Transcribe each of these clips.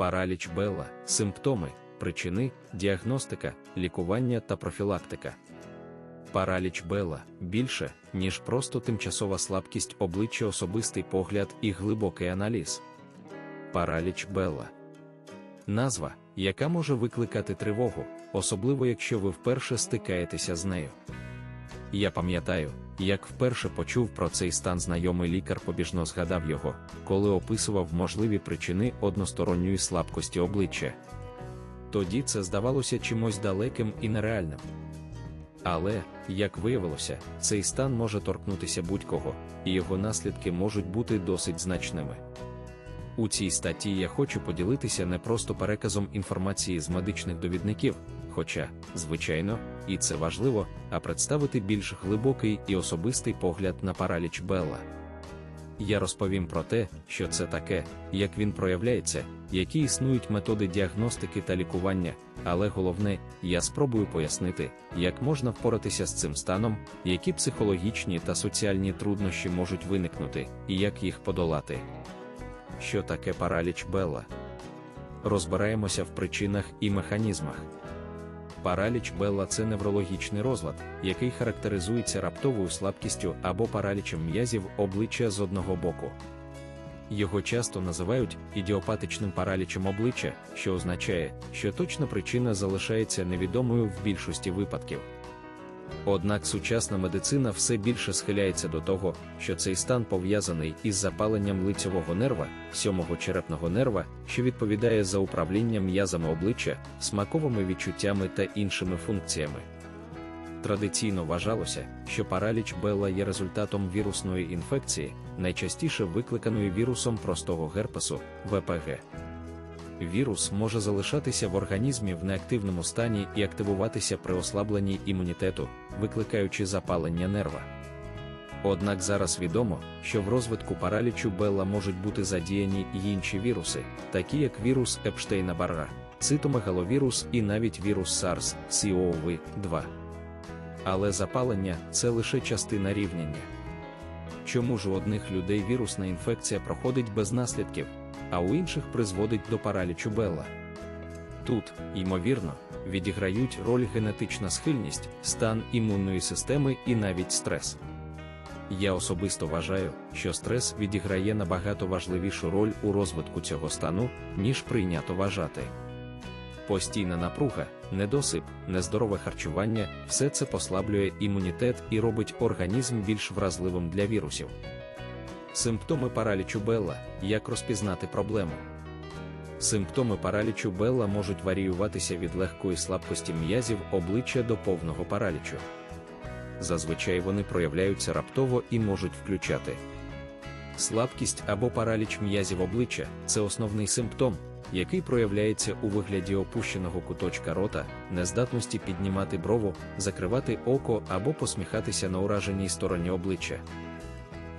параліч Белла, симптоми, причини, діагностика, лікування та профілактика. Параліч Белла більше, ніж просто тимчасова слабкість обличчя, особистий погляд і глибокий аналіз. Параліч Белла. Назва, яка може викликати тривогу, особливо якщо ви вперше стикаєтеся з нею. Я пам'ятаю, як вперше почув про цей стан знайомий лікар побіжно згадав його, коли описував можливі причини односторонньої слабкості обличчя. Тоді це здавалося чимось далеким і нереальним. Але, як виявилося, цей стан може торкнутися будь-кого, і його наслідки можуть бути досить значними. У цій статті я хочу поділитися не просто переказом інформації з медичних довідників, хоча, звичайно, і це важливо, а представити більш глибокий і особистий погляд на параліч Белла. Я розповім про те, що це таке, як він проявляється, які існують методи діагностики та лікування, але головне, я спробую пояснити, як можна впоратися з цим станом, які психологічні та соціальні труднощі можуть виникнути, і як їх подолати. Що таке параліч Белла? Розбираємося в причинах і механізмах. Параліч Белла це неврологічний розлад, який характеризується раптовою слабкістю або паралічем м'язів обличчя з одного боку. Його часто називають ідіопатичним паралічем обличчя, що означає, що точна причина залишається невідомою в більшості випадків. Однак сучасна медицина все більше схиляється до того, що цей стан пов'язаний із запаленням лицьового нерва, сьомого черепного нерва, що відповідає за управління м'язами обличчя, смаковими відчуттями та іншими функціями. Традиційно вважалося, що параліч Белла є результатом вірусної інфекції, найчастіше викликаної вірусом простого герпесу ВПГ. Вірус може залишатися в організмі в неактивному стані і активуватися при ослабленні імунітету, викликаючи запалення нерва. Однак зараз відомо, що в розвитку паралічу Белла можуть бути задіяні й інші віруси, такі як вірус Епштейна Барра, цитомегаловірус і навіть вірус SARS, CoV-2. Але запалення це лише частина рівняння. Чому ж у одних людей вірусна інфекція проходить без наслідків, а у інших призводить до паралічу Белла? Тут, ймовірно, відіграють роль генетична схильність, стан імунної системи і навіть стрес. Я особисто вважаю, що стрес відіграє набагато важливішу роль у розвитку цього стану, ніж прийнято вважати. Постійна напруга, недосип, нездорове харчування все це послаблює імунітет і робить організм більш вразливим для вірусів. Симптоми паралічу Белла як розпізнати проблему. Симптоми паралічу Белла можуть варіюватися від легкої слабкості м'язів обличчя до повного паралічу. Зазвичай вони проявляються раптово і можуть включати слабкість або параліч м'язів обличчя це основний симптом, який проявляється у вигляді опущеного куточка рота, нездатності піднімати брову, закривати око або посміхатися на ураженій стороні обличчя.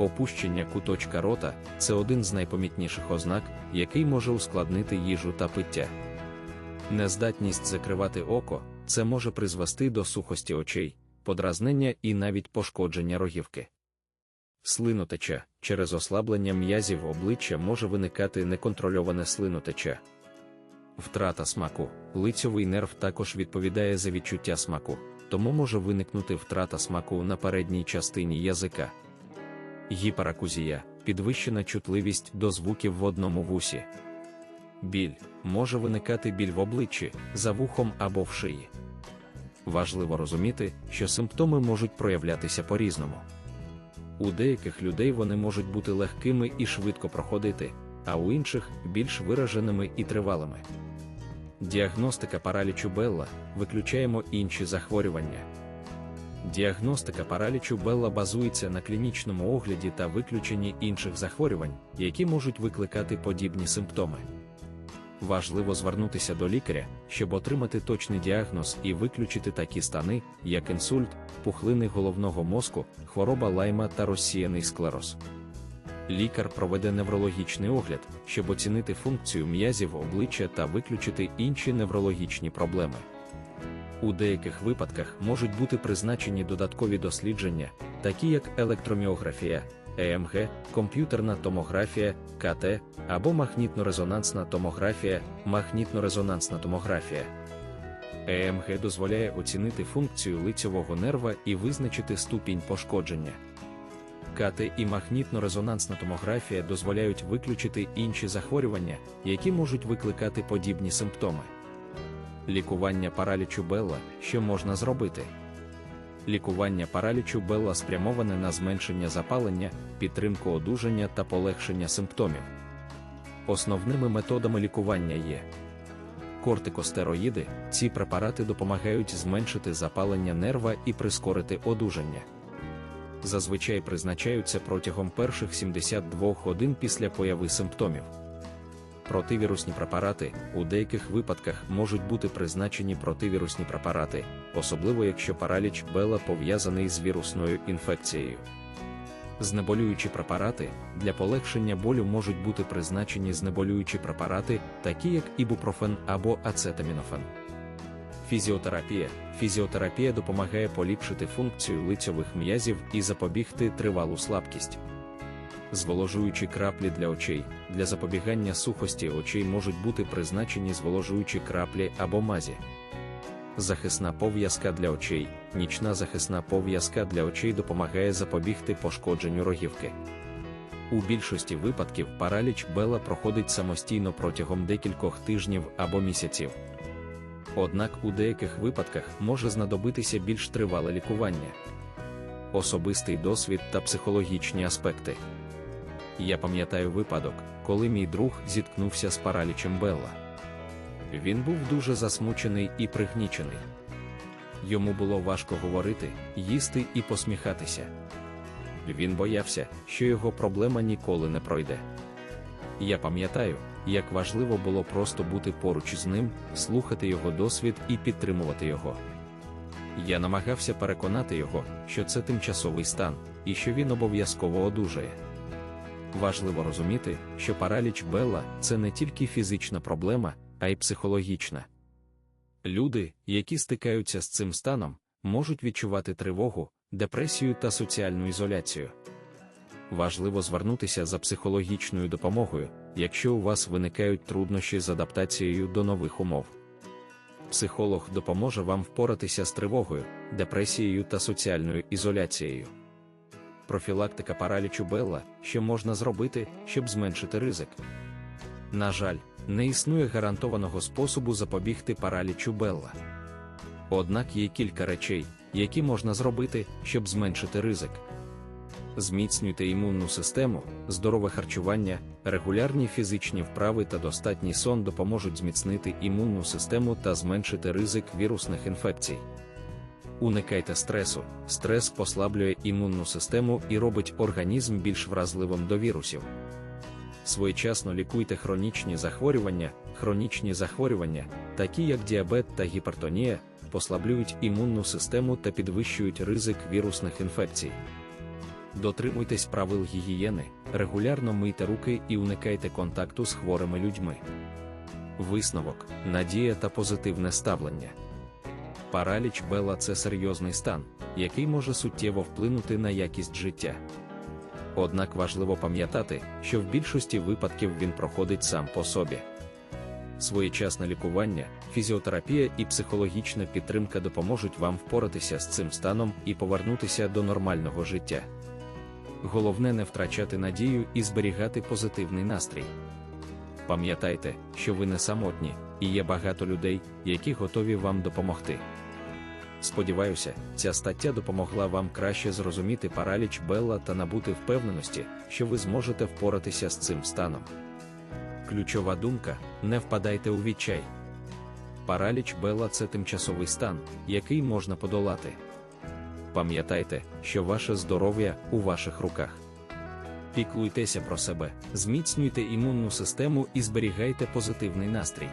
Опущення куточка рота це один з найпомітніших ознак, який може ускладнити їжу та пиття. Нездатність закривати око це може призвести до сухості очей, подразнення і навіть пошкодження рогівки. Слинотеча через ослаблення м'язів обличчя може виникати неконтрольоване слинотеча. Втрата смаку. Лицьовий нерв також відповідає за відчуття смаку, тому може виникнути втрата смаку на передній частині язика. Гіперакузія підвищена чутливість до звуків в одному вусі. Біль може виникати біль в обличчі, за вухом або в шиї. Важливо розуміти, що симптоми можуть проявлятися по-різному. У деяких людей вони можуть бути легкими і швидко проходити, а у інших більш вираженими і тривалими. Діагностика паралічу Белла виключаємо інші захворювання. Діагностика паралічу Белла базується на клінічному огляді та виключенні інших захворювань, які можуть викликати подібні симптоми. Важливо звернутися до лікаря, щоб отримати точний діагноз і виключити такі стани, як інсульт, пухлини головного мозку, хвороба лайма та розсіяний склероз. Лікар проведе неврологічний огляд, щоб оцінити функцію м'язів обличчя та виключити інші неврологічні проблеми. У деяких випадках можуть бути призначені додаткові дослідження, такі як електроміографія, ЕМГ, комп'ютерна томографія, КТ або магнітно-резонансна томографія, магнітно-резонансна томографія. ЕМГ дозволяє оцінити функцію лицьового нерва і визначити ступінь пошкодження. КТ і магнітно-резонансна томографія дозволяють виключити інші захворювання, які можуть викликати подібні симптоми. Лікування паралічу Белла, що можна зробити. Лікування паралічу Белла спрямоване на зменшення запалення, підтримку одужання та полегшення симптомів. Основними методами лікування є кортикостероїди. Ці препарати допомагають зменшити запалення нерва і прискорити одужання. Зазвичай призначаються протягом перших 72 годин після появи симптомів. Противірусні препарати у деяких випадках можуть бути призначені противірусні препарати, особливо якщо параліч Бела пов'язаний з вірусною інфекцією. Знеболюючі препарати для полегшення болю можуть бути призначені знеболюючі препарати, такі як ібупрофен або ацетамінофен. Фізіотерапія. Фізіотерапія допомагає поліпшити функцію лицьових м'язів і запобігти тривалу слабкість. Зволожуючі краплі для очей. Для запобігання сухості очей можуть бути призначені зволожуючі краплі або мазі. Захисна пов'язка для очей. Нічна захисна пов'язка для очей допомагає запобігти пошкодженню рогівки. У більшості випадків параліч Бела проходить самостійно протягом декількох тижнів або місяців. Однак у деяких випадках може знадобитися більш тривале лікування, особистий досвід та психологічні аспекти. Я пам'ятаю випадок, коли мій друг зіткнувся з паралічем Белла. Він був дуже засмучений і пригнічений. Йому було важко говорити, їсти і посміхатися. Він боявся, що його проблема ніколи не пройде. Я пам'ятаю, як важливо було просто бути поруч з ним, слухати його досвід і підтримувати його. Я намагався переконати його, що це тимчасовий стан, і що він обов'язково одужає. Важливо розуміти, що параліч Белла це не тільки фізична проблема, а й психологічна. Люди, які стикаються з цим станом, можуть відчувати тривогу, депресію та соціальну ізоляцію. Важливо звернутися за психологічною допомогою, якщо у вас виникають труднощі з адаптацією до нових умов. Психолог допоможе вам впоратися з тривогою, депресією та соціальною ізоляцією. Профілактика паралічу Белла, що можна зробити, щоб зменшити ризик. На жаль, не існує гарантованого способу запобігти паралічу Белла. Однак є кілька речей, які можна зробити, щоб зменшити ризик. Зміцнюйте імунну систему, здорове харчування, регулярні фізичні вправи та достатній сон допоможуть зміцнити імунну систему та зменшити ризик вірусних інфекцій. Уникайте стресу. Стрес послаблює імунну систему і робить організм більш вразливим до вірусів. Своєчасно лікуйте хронічні захворювання, хронічні захворювання, такі як діабет та гіпертонія, послаблюють імунну систему та підвищують ризик вірусних інфекцій. Дотримуйтесь правил гігієни, регулярно мийте руки і уникайте контакту з хворими людьми. Висновок, надія та позитивне ставлення. Параліч Бела це серйозний стан, який може суттєво вплинути на якість життя. Однак важливо пам'ятати, що в більшості випадків він проходить сам по собі. Своєчасне лікування, фізіотерапія і психологічна підтримка допоможуть вам впоратися з цим станом і повернутися до нормального життя. Головне не втрачати надію і зберігати позитивний настрій. Пам'ятайте, що ви не самотні, і є багато людей, які готові вам допомогти. Сподіваюся, ця стаття допомогла вам краще зрозуміти параліч Белла та набути впевненості, що ви зможете впоратися з цим станом. Ключова думка: не впадайте у відчай. Параліч Белла це тимчасовий стан, який можна подолати. Пам'ятайте, що ваше здоров'я у ваших руках. Піклуйтеся про себе, зміцнюйте імунну систему і зберігайте позитивний настрій.